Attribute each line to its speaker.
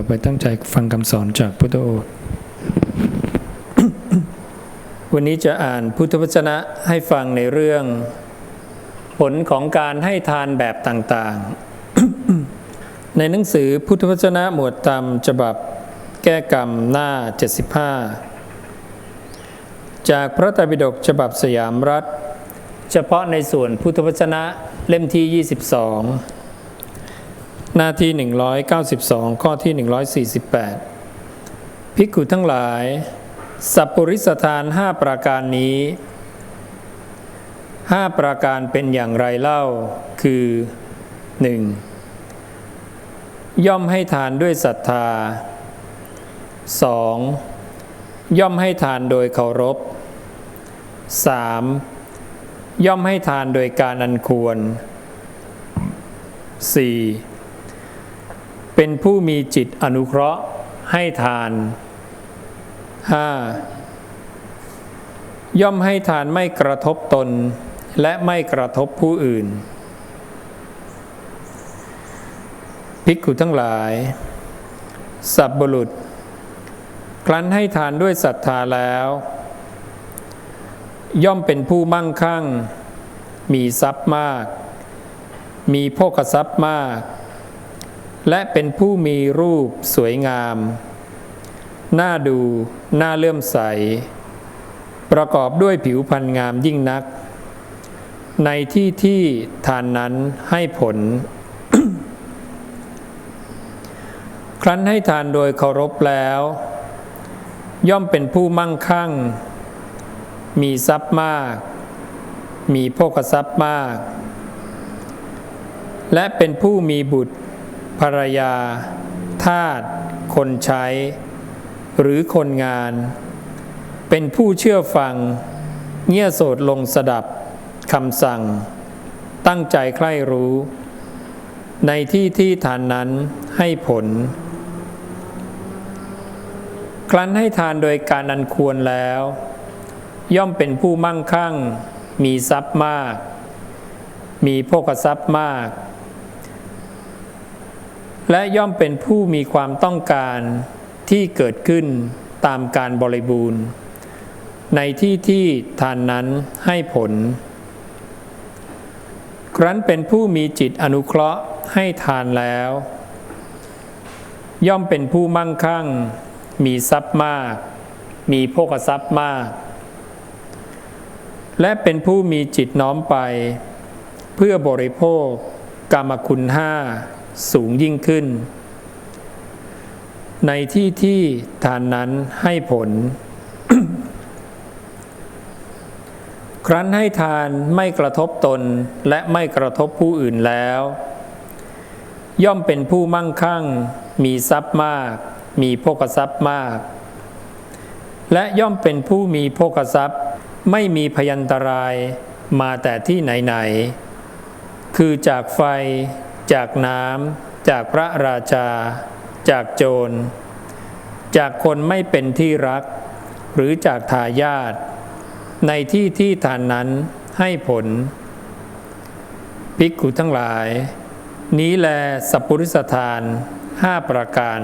Speaker 1: ต่อไปตั้งใจฟังคำสอนจากพุทธโอษฐ์วันนี้จะอ่านพุทธวจนะให้ฟังในเรื่อง ผลของการให้ทานแบบต่างๆ ในหนังสือพุทธวจนะหมวดธรรมฉบับแก้กรรมหน้า 75 จากพระไตรปิฎกฉบับสยามรัฐ เฉพาะในส่วนพุทธวจนะเล่มที่ 22 หน้าที่ 192 ข้อที่ 148 ภิกขุทั้งหลาย สัพปริสทานห้าประการนี้ห้าประการเป็นอย่างไรเล่า คือ 1. ย่อมให้ทานด้วยศรัทธา 2. ย่อมให้ทานโดยเคารพ 3. ย่อมให้ทานโดยการอันควร 4. เป็นผู้มีจิตอนุเคราะห์ให้ทาน 5. ย่อมให้ทานไม่กระทบตน และไม่กระทบผู้อื่น ภิกขุทั้งหลาย สับบุรุษ ครั้นให้ทานด้วยศรัทธาแล้ว ย่อมเป็นผู้มั่งคั่ง มีทรัพย์มาก มีโภคทรัพย์มาก และเป็นผู้มีรูปสวยงาม น่าดู น่าเลื่อมใส ประกอบด้วยผิวพรรณงามยิ่งนัก ในที่ที่ทานนั้นให้ผล ครั้นให้ทานโดยเคารพแล้ว ย่อมเป็นผู้มั่งคั่ง มีทรัพย์มาก มีโภคทรัพย์มาก และเป็นผู้มีบุตร ภรรยา ทาส คนใช้ หรือคนงาน เป็นผู้เชื่อฟัง เงี่ยโสดลงสดับคำสั่ง ตั้งใจใคร่รู้ ในที่ที่ทานนั้นให้ผล ครั้นให้ทานโดยการอันควรแล้ว ย่อมเป็นผู้มั่งคั่ง มีทรัพย์มาก มีโภคทรัพย์มาก และย่อมเป็นผู้มีความต้องการที่เกิดขึ้นตามการบริบูรณ์ ในที่ที่ทานนั้นให้ผล ครั้นเป็นผู้มีจิตอนุเคราะห์ให้ทานแล้ว ย่อมเป็นผู้มั่งคั่ง มีทรัพย์มาก มีโภคทรัพย์มาก และเป็นผู้มีจิตน้อมไป เพื่อบริโภคกรรมคุณห้า สูงยิ่งขึ้น ในที่ที่ทานนั้นให้ผล ครั้นให้ทานไม่กระทบตนและไม่กระทบผู้อื่นแล้ว ย่อมเป็นผู้มั่งคั่ง มีทรัพย์มาก มีโภคทรัพย์มาก และย่อมเป็นผู้มีโภคทรัพย์ไม่มีพยันตรายมาแต่ที่ไหนๆคือจากไฟ จากน้ำจากพระราชา จากโจร จากคนไม่เป็นที่รัก หรือจากทายาทในที่ที่ทานนั้นให้ผล ภิกขุทั้งหลาย นี้แลสัพปริสทานห้าประการ